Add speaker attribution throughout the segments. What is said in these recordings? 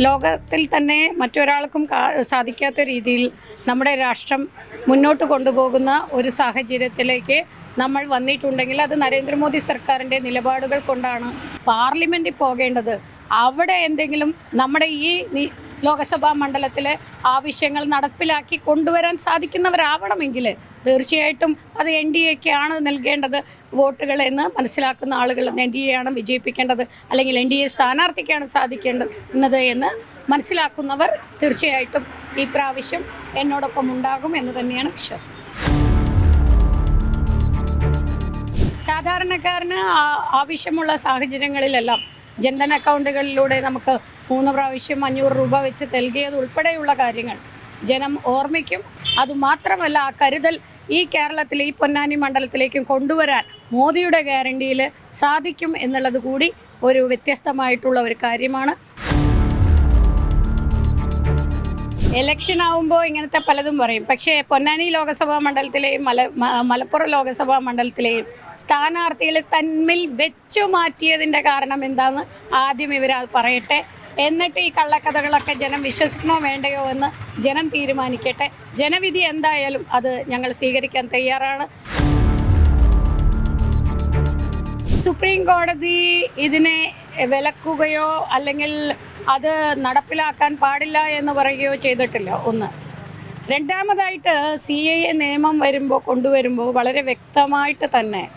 Speaker 1: ലോകത്തിൽ തന്നെ മറ്റൊരാൾക്കും സാധിക്കാത്ത രീതിയിൽ നമ്മുടെ രാഷ്ട്രം മുന്നോട്ട് കൊണ്ടുപോകുന്ന ഒരു സാഹചര്യത്തിലേക്ക് നമ്മൾ വന്നിട്ടുണ്ടെങ്കിൽ അത് നരേന്ദ്രമോദി സർക്കാരിന്റെ നിലപാടുകൾ കൊണ്ടാണ്. പാർലമെന്റിൽ പോകേണ്ടത് അവിടെ എന്തെങ്കിലും നമ്മുടെ ഈ ലോകസഭാ മണ്ഡലത്തിലെ ആവശ്യങ്ങൾ നടപ്പിലാക്കി കൊണ്ടുവരാൻ സാധിക്കുന്നവരാവണമെങ്കിൽ തീർച്ചയായിട്ടും അത് എൻ ഡി എക്കാണ് നൽകേണ്ടത് വോട്ടുകൾ എന്ന് മനസ്സിലാക്കുന്ന ആളുകൾ എൻ ഡി എ ആണ് വിജയിപ്പിക്കേണ്ടത് അല്ലെങ്കിൽ എൻ ഡി എ സ്ഥാനാർത്ഥിക്കാണ് സാധിക്കേണ്ടത് എന്ന് മനസ്സിലാക്കുന്നവർ തീർച്ചയായിട്ടും ഈ പ്രാവശ്യം എന്നോടൊപ്പം ഉണ്ടാകും എന്ന് തന്നെയാണ് വിശ്വാസം. സാധാരണക്കാരന് ആവശ്യമുള്ള സാഹചര്യങ്ങളിലെല്ലാം ജൻധൻ അക്കൗണ്ടുകളിലൂടെ നമുക്ക് മൂന്ന് പ്രാവശ്യം അഞ്ഞൂറ് രൂപ വെച്ച് നൽകിയത് ഉൾപ്പെടെയുള്ള കാര്യങ്ങൾ ജനം ഓർമ്മിക്കും. അതുമാത്രമല്ല ആ കരുതൽ ഈ കേരളത്തിൽ ഈ പൊന്നാനി മണ്ഡലത്തിലേക്കും കൊണ്ടുവരാൻ മോദിയുടെ ഗ്യാരണ്ടിയിൽ സാധിക്കും എന്നുള്ളത് കൂടി ഒരു വ്യത്യസ്തമായിട്ടുള്ള ഒരു കാര്യമാണ്. ഇലക്ഷൻ ആവുമ്പോൾ ഇങ്ങനത്തെ പലതും പറയും. പക്ഷേ പൊന്നാനി ലോകസഭാ മണ്ഡലത്തിലെയും മല മലപ്പുറം ലോകസഭാ മണ്ഡലത്തിലെയും സ്ഥാനാർത്ഥികൾ തമ്മിൽ വെച്ചു മാറ്റിയതിന്റെ കാരണം എന്താണെന്ന് ആദ്യം ഇവർ പറയട്ടെ. എന്നിട്ട് ഈ കള്ളക്കഥകളൊക്കെ ജനം വിശ്വസിക്കണോ വേണ്ടയോ എന്ന് ജനം തീരുമാനിക്കട്ടെ. ജനവിധി എന്തായാലും അത് ഞങ്ങൾ സ്വീകരിക്കാൻ തയ്യാറാണ്. സുപ്രീം കോടതി ഇതിനെ വിലക്കുകയോ അല്ലെങ്കിൽ അത് നടപ്പിലാക്കാൻ പാടില്ല എന്ന് പറയുകയോ ചെയ്തിട്ടില്ല. ഒന്ന്. രണ്ടാമതായിട്ട് സി എ എ നിയമം വരുമ്പോൾ കൊണ്ടുവരുമ്പോൾ വളരെ വ്യക്തമായിട്ട് തന്നെ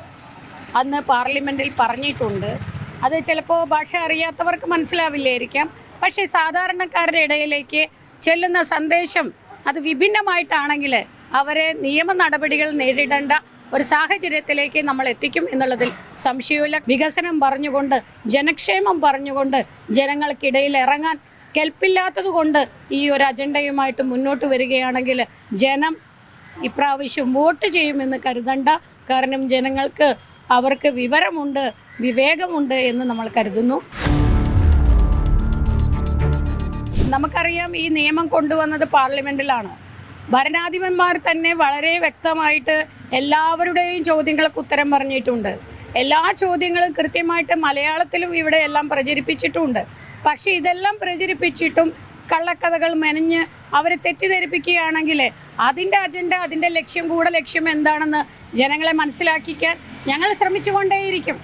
Speaker 1: അന്ന് പാർലമെന്റിൽ പറഞ്ഞിട്ടുണ്ട്. അത് ചിലപ്പോൾ ഭാഷ അറിയാത്തവർക്ക് മനസ്സിലാവില്ലായിരിക്കാം. പക്ഷേ സാധാരണക്കാരുടെ ഇടയിലേക്ക് ചെല്ലുന്ന സന്ദേശം അത് വിഭിന്നമായിട്ടാണെങ്കിൽ അവരെ നിയമ നടപടികൾ നേരിടേണ്ട ഒരു സാഹചര്യത്തിലേക്ക് നമ്മൾ എത്തിക്കും എന്നുള്ളതിൽ സംശയമില്ല വികസനം പറഞ്ഞുകൊണ്ട് ജനക്ഷേമം പറഞ്ഞുകൊണ്ട് ജനങ്ങൾക്കിടയിൽ ഇറങ്ങാൻ കെൽപ്പില്ലാത്തത് കൊണ്ട് ഈ ഒരു അജണ്ടയുമായിട്ട് മുന്നോട്ട് വരികയാണെങ്കിൽ ജനം ഇപ്രാവശ്യം വോട്ട് ചെയ്യുമെന്ന് കരുതണ്ട. കാരണം ജനങ്ങൾക്ക് അവർക്ക് വിവരമുണ്ട് വിവേകമുണ്ട് എന്ന് നമ്മൾ കരുതുന്നു. നമുക്കറിയാം ഈ നിയമം കൊണ്ടുവന്നത് പാർലമെന്റിലാണ് ഭരണാധിപന്മാർ തന്നെ വളരെ വ്യക്തമായിട്ട് എല്ലാവരുടെയും ചോദ്യങ്ങൾക്ക് ഉത്തരം പറഞ്ഞിട്ടുണ്ട്. എല്ലാ ചോദ്യങ്ങളും കൃത്യമായിട്ട് മലയാളത്തിലും ഇവിടെ എല്ലാം പ്രചരിപ്പിച്ചിട്ടുമുണ്ട് പക്ഷേ ഇതെല്ലാം പ്രചരിപ്പിച്ചിട്ടും കള്ളക്കഥകൾ മെനഞ്ഞ് അവരെ തെറ്റിദ്ധരിപ്പിക്കുകയാണെങ്കിൽ അതിന്റെ അജണ്ട അതിന്റെ ലക്ഷ്യം കൂടെ ലക്ഷ്യം എന്താണെന്ന് ജനങ്ങളെ മനസ്സിലാക്കിക്കാൻ ഞങ്ങൾ ശ്രമിച്ചുകൊണ്ടേയിരിക്കും.